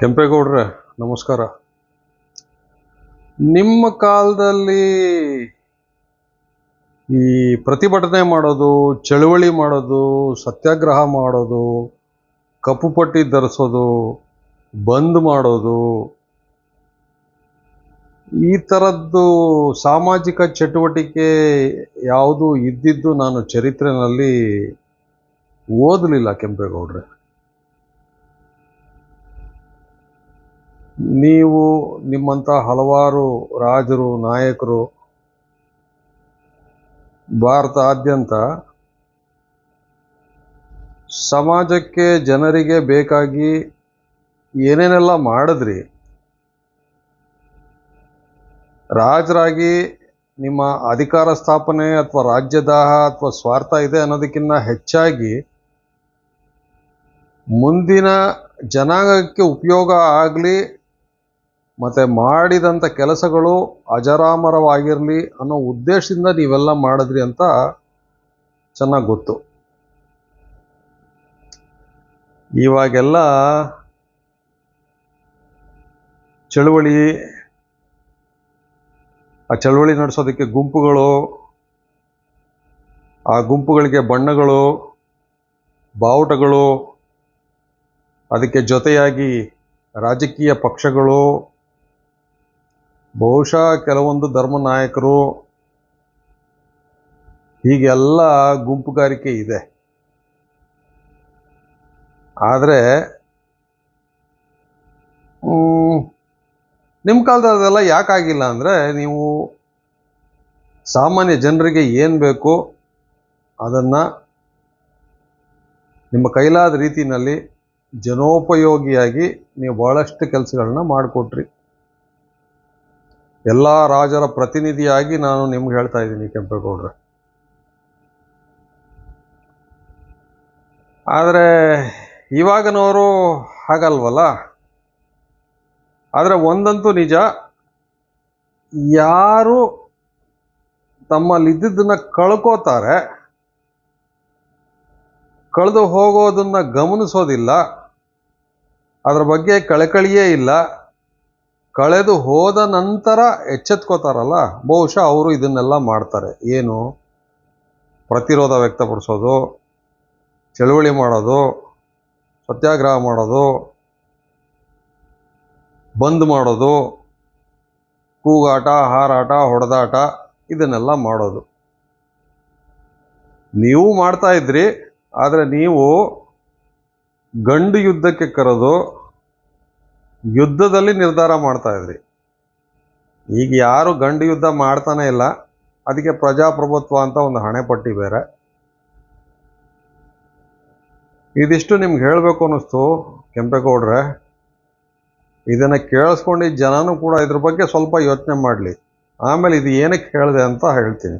ಕೆಂಪೇಗೌಡ್ರೆ, ನಮಸ್ಕಾರ. ನಿಮ್ಮ ಕಾಲದಲ್ಲಿ ಈ ಪ್ರತಿಭಟನೆ ಮಾಡೋದು, ಚಳುವಳಿ ಮಾಡೋದು, ಸತ್ಯಾಗ್ರಹ ಮಾಡೋದು, ಕಪ್ಪು ಪಟ್ಟಿ ಧರಿಸೋದು, ಬಂದ್ ಮಾಡೋದು, ಈ ಥರದ್ದು ಸಾಮಾಜಿಕ ಚಟುವಟಿಕೆ ಯಾವುದು ಇದ್ದಿದ್ದು ನಾನು ಚರಿತ್ರೆನಲ್ಲಿ ಓದಲಿಲ್ಲ ಕೆಂಪೇಗೌಡ್ರೆ. ನೀವು ನಿಮ್ಮಂಥ ಹಲವಾರು ರಾಜರು, ನಾಯಕರು, ಭಾರತಾದ್ಯಂತ ಸಮಾಜಕ್ಕೆ ಜನರಿಗೆ ಬೇಕಾಗಿ ಏನೇನೆಲ್ಲ ಮಾಡಿದ್ರಿ, ರಾಜರಾಗಿ ನಿಮ್ಮ ಅಧಿಕಾರ ಸ್ಥಾಪನೆ ಅಥವಾ ರಾಜ್ಯದಾಹ ಅಥವಾ ಸ್ವಾರ್ಥ ಇದೆ ಅನ್ನೋದಕ್ಕಿಂತ ಹೆಚ್ಚಾಗಿ ಮುಂದಿನ ಜನಾಂಗಕ್ಕೆ ಉಪಯೋಗ ಆಗಲಿ ಮತ್ತು ಮಾಡಿದಂಥ ಕೆಲಸಗಳು ಅಜರಾಮರವಾಗಿರಲಿ ಅನ್ನೋ ಉದ್ದೇಶದಿಂದ ನೀವೆಲ್ಲ ಮಾಡಿದ್ರಿ ಅಂತ ಚೆನ್ನಾಗಿ ಗೊತ್ತು. ಇವಾಗೆಲ್ಲ ಚಳುವಳಿ, ಆ ಚಳುವಳಿ ನಡೆಸೋದಕ್ಕೆ ಗುಂಪುಗಳು, ಆ ಗುಂಪುಗಳಿಗೆ ಬಣ್ಣಗಳು, ಬಾವುಟಗಳು, ಅದಕ್ಕೆ ಜೊತೆಯಾಗಿ ರಾಜಕೀಯ ಪಕ್ಷಗಳು ಬಹುಶಃ ಕೆಲವೊಂದು ಧರ್ಮ ನಾಯಕರು ಹೀಗೆಲ್ಲ ಗುಂಪುಗಾರಿಕೆ ಇದೆ. ಆದರೆ ನಿಮ್ಮ ಕಾಲದಲ್ಲಿ ಅದೆಲ್ಲ ಯಾಕಾಗಿಲ್ಲ ಅಂದರೆ, ನೀವು ಸಾಮಾನ್ಯ ಜನರಿಗೆ ಏನು ಬೇಕೋ ಅದನ್ನು ನಿಮ್ಮ ಕೈಲಾದ ರೀತಿಯಲ್ಲಿ ಜನೋಪಯೋಗಿಯಾಗಿ ನೀವು ಭಾಳಷ್ಟು ಕೆಲಸಗಳನ್ನ ಮಾಡಿಕೊಟ್ರಿ. ಎಲ್ಲ ರಾಜರ ಪ್ರತಿನಿಧಿಯಾಗಿ ನಾನು ನಿಮ್ಗೆ ಹೇಳ್ತಾ ಇದ್ದೀನಿ ಕೆಂಪೇಗೌಡ್ರೆ. ಆದರೆ ಇವಾಗನವರು ಹಾಗಲ್ವಲ್ಲ? ಆದರೆ ಒಂದಂತೂ ನಿಜ, ಯಾರು ತಮ್ಮಲ್ಲಿದ್ದದನ್ನ ಕಳ್ಕೋತಾರೆ, ಕಳೆದು ಹೋಗೋದನ್ನ ಗಮನಿಸೋದಿಲ್ಲ, ಅದರ ಬಗ್ಗೆ ಕಳಕಳಿಯೇ ಇಲ್ಲ. ಕಳೆದು ಹೋದ ನಂತರ ಎಚ್ಚೆತ್ಕೋತಾರಲ್ಲ? ಬಹುಶಃ ಅವರು ಇದನ್ನೆಲ್ಲ ಮಾಡ್ತಾರೆ. ಏನು? ಪ್ರತಿರೋಧ ವ್ಯಕ್ತಪಡಿಸೋದು, ಚಳುವಳಿ ಮಾಡೋದು, ಸತ್ಯಾಗ್ರಹ ಮಾಡೋದು, ಬಂದ್ ಮಾಡೋದು, ಕೂಗಾಟ, ಹಾರಾಟ, ಹೊಡೆದಾಟ, ಇದನ್ನೆಲ್ಲ ಮಾಡೋದು. ನೀವು ಮಾಡ್ತಾ ಇದ್ರಿ, ಆದರೆ ನೀವು ಗಂಡು ಯುದ್ಧಕ್ಕೆ ಕರೆದು ಯುದ್ಧದಲ್ಲಿ ನಿರ್ಧಾರ ಮಾಡ್ತಾ ಇದ್ರಿ. ಈಗ ಯಾರು ಗಂಡು ಯುದ್ಧ ಮಾಡ್ತಾನೆ ಇಲ್ಲ, ಅದಕ್ಕೆ ಪ್ರಜಾಪ್ರಭುತ್ವ ಅಂತ ಒಂದು ಹಣೆಪಟ್ಟಿ ಬೇರೆ. ಇದಿಷ್ಟು ನಿಮ್ಗೆ ಹೇಳಬೇಕು ಅನ್ನಿಸ್ತು, ಕೆಂಪೇಗೌಡ್ರೆ. ಇದನ್ನು ಕೇಳಿಸ್ಕೊಂಡಿದ್ದ ಜನನೂ ಕೂಡ ಇದ್ರ ಬಗ್ಗೆ ಸ್ವಲ್ಪ ಯೋಚನೆ ಮಾಡಲಿ. ಆಮೇಲೆ ಇದು ಏನಕ್ಕೆ ಹೇಳಿದೆ ಅಂತ ಹೇಳ್ತೀನಿ.